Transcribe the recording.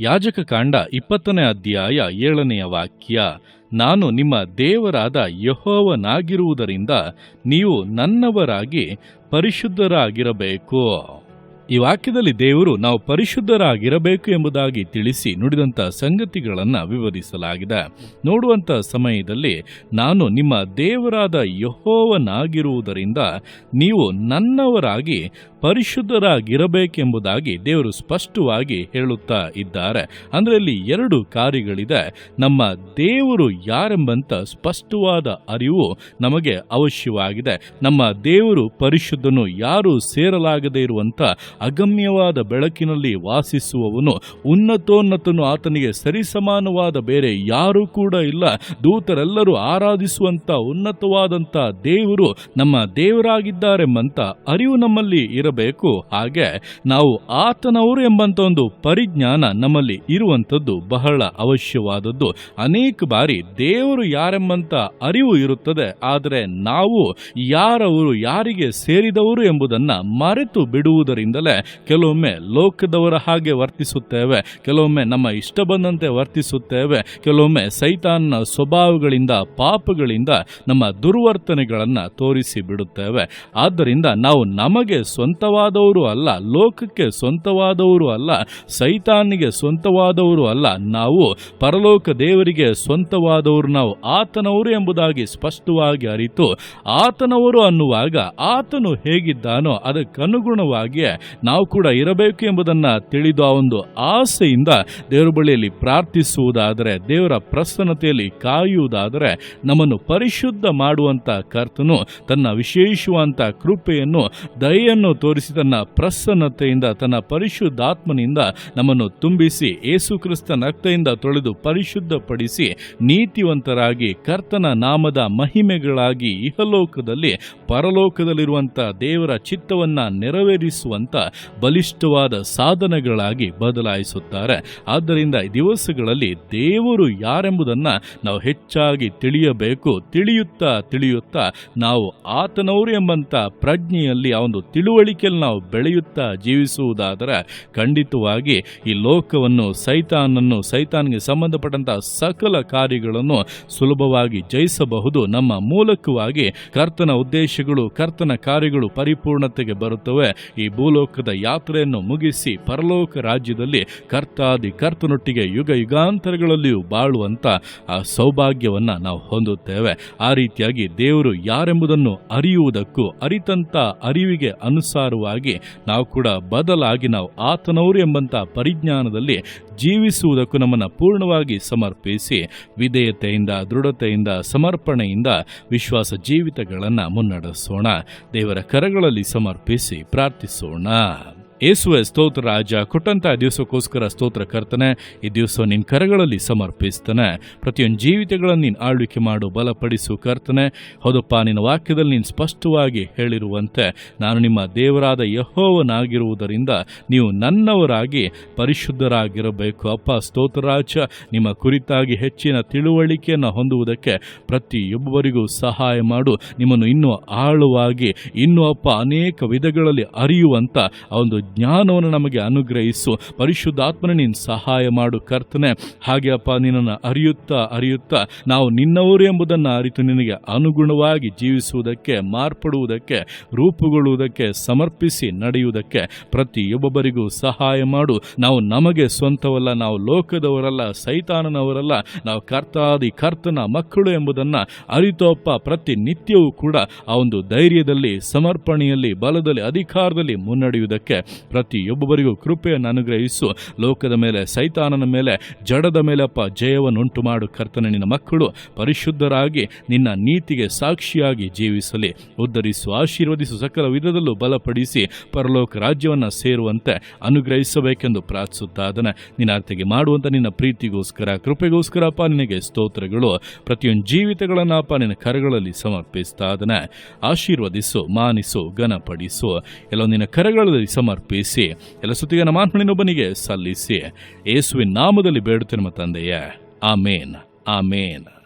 ಯಾಜಕ ಕಾಂಡ ಇಪ್ಪತ್ತನೇ ಅಧ್ಯಾಯ ಏಳನೆಯ ವಾಕ್ಯ ನಾನು ನಿಮ್ಮ ದೇವರಾದ ಯಹೋವನಾಗಿರುವುದರಿಂದ ನೀವು ನನ್ನವರಾಗಿ ಪರಿಶುದ್ಧರಾಗಿರಬೇಕು. ಈ ವಾಕ್ಯದಲ್ಲಿ ದೇವರು ನಾವು ಪರಿಶುದ್ಧರಾಗಿರಬೇಕು ಎಂಬುದಾಗಿ ತಿಳಿಸಿ ನುಡಿದಂಥ ಸಂಗತಿಗಳನ್ನು ವಿವರಿಸಲಾಗಿದೆ. ನೋಡುವಂಥ ಸಮಯದಲ್ಲಿ ನಾನು ನಿಮ್ಮ ದೇವರಾದ ಯಹೋವನಾಗಿರುವುದರಿಂದ ನೀವು ನನ್ನವರಾಗಿ ಪರಿಶುದ್ಧರಾಗಿರಬೇಕೆಂಬುದಾಗಿ ದೇವರು ಸ್ಪಷ್ಟವಾಗಿ ಹೇಳುತ್ತಾ ಇದ್ದಾರೆ. ಅಂದರೆ ಇಲ್ಲಿ ಎರಡು ಕಾರ್ಯಗಳಿದೆ. ನಮ್ಮ ದೇವರು ಯಾರೆಂಬಂತ ಸ್ಪಷ್ಟವಾದ ಅರಿವು ನಮಗೆ ಅವಶ್ಯವಾಗಿದೆ. ನಮ್ಮ ದೇವರು ಪರಿಶುದ್ಧನು ಯಾರು ಸೇರಲಾಗದೇ ಇರುವಂತ ಅಗಮ್ಯವಾದ ಬೆಳಕಿನಲ್ಲಿ ವಾಸಿಸುವವನು ಉನ್ನತೋನ್ನತನು, ಆತನಿಗೆ ಸರಿಸಮಾನವಾದ ಬೇರೆ ಯಾರೂ ಕೂಡ ಇಲ್ಲ. ದೂತರೆಲ್ಲರೂ ಆರಾಧಿಸುವಂಥ ಉನ್ನತವಾದಂಥ ದೇವರು ನಮ್ಮ ದೇವರಾಗಿದ್ದಾರೆಂಬಂತ ಅರಿವು ನಮ್ಮಲ್ಲಿ ಇರಬೇಕು. ಹಾಗೆ ನಾವು ಆತನವರು ಎಂಬಂಥ ಒಂದು ಪರಿಜ್ಞಾನ ನಮ್ಮಲ್ಲಿ ಇರುವಂಥದ್ದು ಬಹಳ ಅವಶ್ಯವಾದದ್ದು. ಅನೇಕ ಬಾರಿ ದೇವರು ಯಾರೆಂಬಂಥ ಅರಿವು ಇರುತ್ತದೆ, ಆದರೆ ನಾವು ಯಾರವರು, ಯಾರಿಗೆ ಸೇರಿದವರು ಎಂಬುದನ್ನು ಮರೆತು ಬಿಡುವುದರಿಂದಲೇ ಕೆಲವೊಮ್ಮೆ ಲೋಕದವರ ಹಾಗೆ ವರ್ತಿಸುತ್ತೇವೆ, ಕೆಲವೊಮ್ಮೆ ನಮ್ಮ ಇಷ್ಟ ಬಂದಂತೆ ವರ್ತಿಸುತ್ತೇವೆ, ಕೆಲವೊಮ್ಮೆ ಸೈತಾನ್ನ ಸ್ವಭಾವಗಳಿಂದ, ಪಾಪಗಳಿಂದ ನಮ್ಮ ದುರ್ವರ್ತನೆಗಳನ್ನು ತೋರಿಸಿ ಬಿಡುತ್ತೇವೆ. ಆದ್ದರಿಂದ ನಾವು ನಮಗೆ ಸ್ವಂತವಾದವರು ಅಲ್ಲ, ಲೋಕಕ್ಕೆ ಸ್ವಂತವಾದವರು ಅಲ್ಲ, ಸೈತಾನಿಗೆ ಸ್ವಂತವಾದವರು ಅಲ್ಲ, ನಾವು ಪರಲೋಕ ದೇವರಿಗೆ ಸ್ವಂತವಾದವರು, ನಾವು ಆತನವರು ಎಂಬುದಾಗಿ ಸ್ಪಷ್ಟವಾಗಿ ಅರಿತು, ಆತನವರು ಅನ್ನುವಾಗ ಆತನು ಹೇಗಿದ್ದಾನೋ ಅದಕ್ಕನುಗುಣವಾಗಿ ನಾವು ಕೂಡ ಇರಬೇಕು ಎಂಬುದನ್ನು ತಿಳಿದು ಆ ಒಂದು ಆಸೆಯಿಂದ ದೇವರ ಬಳಿಯಲ್ಲಿ ಪ್ರಾರ್ಥಿಸುವುದಾದರೆ, ದೇವರ ಪ್ರಸನ್ನತೆಯಲ್ಲಿ ಕಾಯುವುದಾದರೆ, ನಮ್ಮನ್ನು ಪರಿಶುದ್ಧ ಮಾಡುವಂಥ ಕರ್ತನು ತನ್ನ ವಿಶೇಷವಾದಂಥ ಕೃಪೆಯನ್ನು, ದಯೆಯನ್ನು ತೋರಿಸಿ ತನ್ನ ಪ್ರಸನ್ನತೆಯಿಂದ, ತನ್ನ ಪರಿಶುದ್ಧಾತ್ಮನಿಂದ ನಮ್ಮನ್ನು ತುಂಬಿಸಿ ಏಸು ಕ್ರಿಸ್ತನ ರಕ್ತದಿಂದ ತೊಳೆದು ಪರಿಶುದ್ಧಪಡಿಸಿ, ನೀತಿವಂತರಾಗಿ, ಕರ್ತನ ನಾಮದ ಮಹಿಮೆಗಳಾಗಿ ಇಹಲೋಕದಲ್ಲಿ ಪರಲೋಕದಲ್ಲಿರುವಂಥ ದೇವರ ಚಿತ್ತವನ್ನು ನೆರವೇರಿಸುವಂತ ಬಲಿಷ್ಠವಾದ ಸಾಧನಗಳಾಗಿ ಬದಲಾಯಿಸುತ್ತಾರೆ. ಆದ್ದರಿಂದ ದಿವಸಗಳಲ್ಲಿ ದೇವರು ಯಾರೆಂಬುದನ್ನ ನಾವು ಹೆಚ್ಚಾಗಿ ತಿಳಿಯಬೇಕು. ತಿಳಿಯುತ್ತಾ ತಿಳಿಯುತ್ತಾ ನಾವು ಆತನವರು ಎಂಬಂತ ಪ್ರಜ್ಞೆಯಲ್ಲಿ ಆ ಒಂದು ತಿಳುವಳಿಕೆಯಲ್ಲಿ ನಾವು ಬೆಳೆಯುತ್ತಾ ಜೀವಿಸುವುದಾದರೆ ಖಂಡಿತವಾಗಿ ಈ ಲೋಕವನ್ನು ಸೈತಾನನ್ನು, ಸೈತಾನ್ಗೆ ಸಂಬಂಧಪಟ್ಟಂತಹ ಸಕಲ ಕಾರ್ಯಗಳನ್ನು ಸುಲಭವಾಗಿ ಜಯಿಸಬಹುದು. ನಮ್ಮ ಮೂಲಕವಾಗಿ ಕರ್ತನ ಉದ್ದೇಶಗಳು, ಕರ್ತನ ಕಾರ್ಯಗಳು ಪರಿಪೂರ್ಣತೆಗೆ ಬರುತ್ತವೆ. ಈ ಭೂಲೋಕದ ಯಾತ್ರೆಯನ್ನು ಮುಗಿಸಿ ಪರಲೋಕ ರಾಜ್ಯದಲ್ಲಿ ಕರ್ತಾದಿ ಕರ್ತನೊಟ್ಟಿಗೆ ಯುಗ ಯುಗಾಂತರಗಳಲ್ಲಿಯೂ ಬಾಳುವಂಥ ಆ ಸೌಭಾಗ್ಯವನ್ನು ನಾವು ಹೊಂದುತ್ತೇವೆ. ಆ ರೀತಿಯಾಗಿ ದೇವರು ಯಾರೆಂಬುದನ್ನು ಅರಿಯುವುದಕ್ಕೂ ಅರಿತಂಥ ಅರಿವಿಗೆ ಅನುಸಾರವಾಗಿ ನಾವು ಕೂಡ ಬದಲಾಗಿ ನಾವು ಆತನವರು ಎಂಬಂಥ ಪರಿಜ್ಞಾನದಲ್ಲಿ ಜೀವಿಸುವುದಕ್ಕೂ ನಮ್ಮನ್ನು ಪೂರ್ಣವಾಗಿ ಸಮರ್ಪಿಸಿ ವಿಧೇಯತೆಯಿಂದ, ದೃಢತೆಯಿಂದ, ಸಮರ್ಪಣೆಯಿಂದ ವಿಶ್ವಾಸ ಜೀವಿತಗಳನ್ನು ಮುನ್ನಡೆಸೋಣ. ದೇವರ ಕರಗಳಲ್ಲಿ ಸಮರ್ಪಿಸಿ ಪ್ರಾರ್ಥಿಸೋಣ. Nah, ಯೇಸುವೆ ಸ್ತೋತ್ರ ರಾಜ, ಕೊಟ್ಟಂತ ದಿವಸಕ್ಕೋಸ್ಕರ ಸ್ತೋತ್ರ ಕರ್ತನೆ, ಈ ದಿವಸ ನಿನ್ನ ಕರಗಳಲ್ಲಿ ಸಮರ್ಪಿಸ್ತಾನೆ. ಪ್ರತಿಯೊಂದು ಜೀವಿತಗಳನ್ನು ನೀನು ಆಳ್ವಿಕೆ ಮಾಡು, ಬಲಪಡಿಸು ಕರ್ತನೆ. ಹೌದಪ್ಪ, ನಿನ್ನ ವಾಕ್ಯದಲ್ಲಿ ನೀನು ಸ್ಪಷ್ಟವಾಗಿ ಹೇಳಿರುವಂತೆ, ನಾನು ನಿಮ್ಮ ದೇವರಾದ ಯಹೋವನಾಗಿರುವುದರಿಂದ ನೀವು ನನ್ನವರಾಗಿ ಪರಿಶುದ್ಧರಾಗಿರಬೇಕು. ಅಪ್ಪ, ಸ್ತೋತ್ರ ರಾಜ, ನಿಮ್ಮ ಕುರಿತಾಗಿ ಹೆಚ್ಚಿನ ತಿಳುವಳಿಕೆಯನ್ನು ಹೊಂದುವುದಕ್ಕೆ ಪ್ರತಿಯೊಬ್ಬರಿಗೂ ಸಹಾಯ ಮಾಡು. ನಿಮ್ಮನ್ನು ಇನ್ನೂ ಆಳವಾಗಿ, ಇನ್ನೂ ಅಪ್ಪ ಅನೇಕ ವಿಧಗಳಲ್ಲಿ ಅರಿಯುವಂಥ ಒಂದು ಜ್ಞಾನವನ್ನು ನಮಗೆ ಅನುಗ್ರಹಿಸು. ಪರಿಶುದ್ಧಾತ್ಮನ ನೀನು ಸಹಾಯ ಮಾಡು ಕರ್ತನೆ. ಹಾಗೆ ಅಪ್ಪ, ನಿನ್ನನ್ನು ಅರಿಯುತ್ತಾ ಅರಿಯುತ್ತಾ ನಾವು ನಿನ್ನವರು ಎಂಬುದನ್ನು ಅರಿತು ನಿನಗೆ ಅನುಗುಣವಾಗಿ ಜೀವಿಸುವುದಕ್ಕೆ, ಮಾರ್ಪಡುವುದಕ್ಕೆ, ರೂಪುಗೊಳ್ಳುವುದಕ್ಕೆ, ಸಮರ್ಪಿಸಿ ನಡೆಯುವುದಕ್ಕೆ ಪ್ರತಿಯೊಬ್ಬೊಬ್ಬರಿಗೂ ಸಹಾಯ ಮಾಡು. ನಾವು ನಮಗೆ ಸ್ವಂತವಲ್ಲ, ನಾವು ಲೋಕದವರಲ್ಲ, ಸೈತಾನನವರಲ್ಲ, ನಾವು ಕರ್ತಾದಿ ಕರ್ತನ ಮಕ್ಕಳು ಎಂಬುದನ್ನು ಅರಿತೋಪ್ಪ ಪ್ರತಿನಿತ್ಯವೂ ಕೂಡ ಆ ಒಂದು ಧೈರ್ಯದಲ್ಲಿ, ಸಮರ್ಪಣೆಯಲ್ಲಿ, ಬಲದಲ್ಲಿ, ಅಧಿಕಾರದಲ್ಲಿ ಮುನ್ನಡೆಯುವುದಕ್ಕೆ ಪ್ರತಿಯೊಬ್ಬರಿಗೂ ಕೃಪೆಯನ್ನು ಅನುಗ್ರಹಿಸು. ಲೋಕದ ಮೇಲೆ, ಸೈತಾನನ ಮೇಲೆ, ಜಡದ ಮೇಲಪ್ಪ ಜಯವನ್ನುಂಟು ಮಾಡು ಕರ್ತನ ನಿನ್ನ ಮಕ್ಕಳು. ಪರಿಶುದ್ಧರಾಗಿ ನಿನ್ನ ನೀತಿಗೆ ಸಾಕ್ಷಿಯಾಗಿ ಜೀವಿಸಲಿ. ಉದ್ಧರಿಸು, ಆಶೀರ್ವದಿಸು, ಸಕಲ ವಿಧದಲ್ಲೂ ಬಲಪಡಿಸಿ, ಪರಲೋಕ ರಾಜ್ಯವನ್ನು ಸೇರುವಂತೆ ಅನುಗ್ರಹಿಸಬೇಕೆಂದು ಪ್ರಾರ್ಥಿಸುತ್ತಾದನೆ. ನಿನ್ನ ಅರ್ಥಗೆ ಮಾಡುವಂತ ನಿನ್ನ ಪ್ರೀತಿಗೋಸ್ಕರ ಕೃಪೆಗೋಸ್ಕರಪ್ಪ ನಿನಗೆ ಸ್ತೋತ್ರಗಳು. ಪ್ರತಿಯೊಂದು ಜೀವಿತಗಳನ್ನಪ್ಪ ನಿನ್ನ ಕರಗಳಲ್ಲಿ ಸಮರ್ಪಿಸ್ತಾದನೆ. ಆಶೀರ್ವದಿಸು, ಮಾನಿಸು, ಘನಪಡಿಸು. ಎಲ್ಲ ನಿನ್ನ ಕರಗಳಲ್ಲಿ ಸಮರ್ಪಿಸಿ ಎಲ್ಲ ಸುತ್ತಿಗೆ ನಮ್ಮ ಆತ್ಮನಿನೊಬ್ಬನಿಗೆ ಸಲ್ಲಿಸಿ. ಏಸುವಿನ ನಾಮದಲ್ಲಿ ಬೇಡುತ್ತೇನೆ ನಮ್ಮ ತಂದೆಯೇ. ಆಮೇನ್. ಆಮೇನ್.